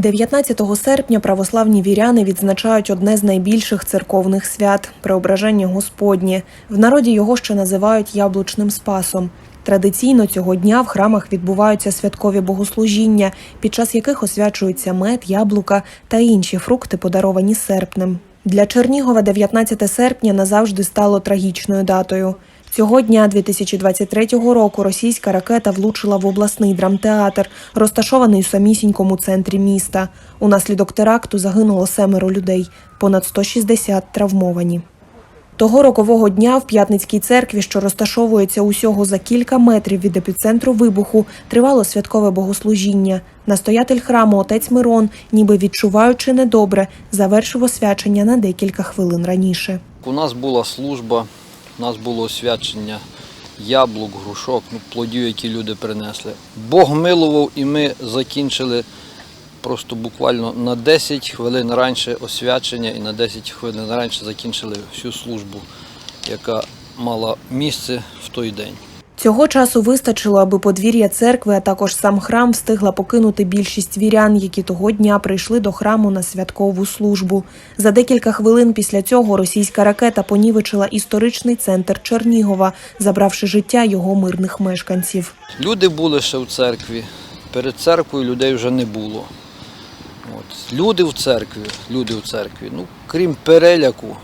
19 серпня православні віряни відзначають одне з найбільших церковних свят преображення Господнє. В народі його ще називають яблучним спасом. Традиційно цього дня в храмах відбуваються святкові богослужіння, під час яких освячуються мед, яблука та інші фрукти, подаровані серпнем. Для Чернігова 19 серпня назавжди стало трагічною датою. Цього дня 2023 року російська ракета влучила в обласний драмтеатр, розташований у самісінькому центрі міста. Унаслідок теракту загинуло семеро людей, понад 160 травмовані. Того рокового дня в П'ятницькій церкві, що розташовується усього за кілька метрів від епіцентру вибуху, тривало святкове богослужіння. Настоятель храму отець Мирон, ніби відчуваючи недобре, завершив освячення на декілька хвилин раніше. У нас була служба, у нас було освячення яблук, грушок, ну, плодів, які люди принесли. Бог милував і ми закінчили просто буквально на 10 хвилин раніше освячення і на 10 хвилин раніше закінчили всю службу, яка мала місце в той день. Цього часу вистачило, аби подвір'я церкви, а також сам храм встигла покинути більшість вірян, які того дня прийшли до храму на святкову службу. За декілька хвилин після цього російська ракета понівечила історичний центр Чернігова, забравши життя його мирних мешканців. Люди були ще в церкві, перед церквою людей вже не було. От. Люди в церкві, люди в церкві, ну, крім переляку,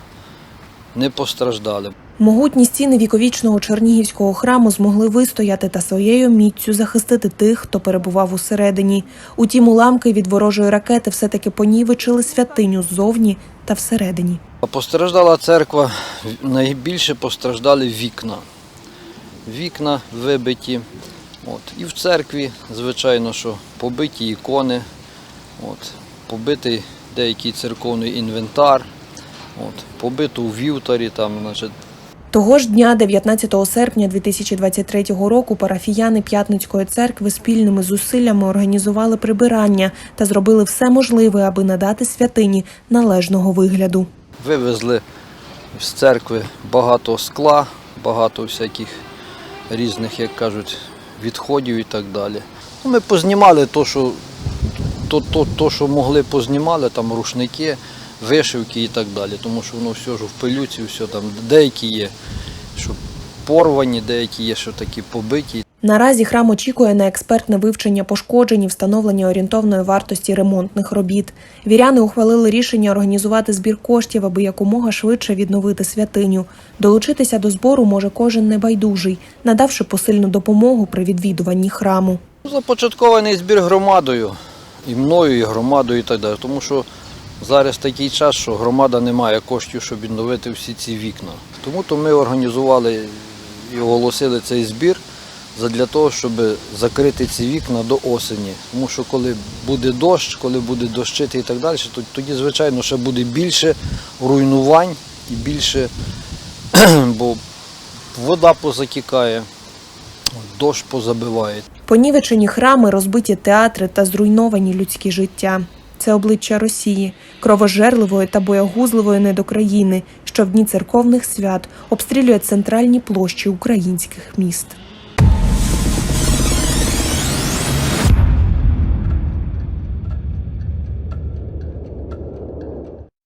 не постраждали. Могутні стіни віковічного чернігівського храму змогли вистояти та своєю міцю захистити тих, хто перебував усередині. Утім, уламки від ворожої ракети все-таки понівечили святиню ззовні та всередині. Постраждала церква, найбільше постраждали вікна. Вікна вибиті. От. І в церкві, звичайно, що побиті ікони, от. побитий деякий церковний інвентар, от. побито в вівтарі, там, значить, Того ж дня, 19 серпня 2023 року, парафіяни П'ятницької церкви спільними зусиллями організували прибирання та зробили все можливе, аби надати святині належного вигляду. Вивезли з церкви багато скла, багато всяких різних, як кажуть, відходів і так далі. Ну, Ми познімали то, що, то, то, то, що могли познімали, там рушники, вишивки і так далі. Тому що воно все ж в пилюці, все там деякі є, що порвані, деякі є, що такі побиті. Наразі храм очікує на експертне вивчення пошкоджень і встановлення орієнтовної вартості ремонтних робіт. Віряни ухвалили рішення організувати збір коштів, аби якомога швидше відновити святиню. Долучитися до збору може кожен небайдужий, надавши посильну допомогу при відвідуванні храму. Започаткований збір громадою, і мною, і громадою, і так далі. Тому що зараз такий час, що громада не має коштів, щоб відновити всі ці вікна. Тому то ми організували і оголосили цей збір для того, щоб закрити ці вікна до осені. Тому що коли буде дощ, коли буде дощити і так далі, то тоді, звичайно, ще буде більше руйнувань і більше, бо вода позатікає, дощ позабиває. Понівечені храми, розбиті театри та зруйновані людські життя. Це обличчя Росії, кровожерливої та боягузливої недокраїни, що в дні церковних свят обстрілює центральні площі українських міст.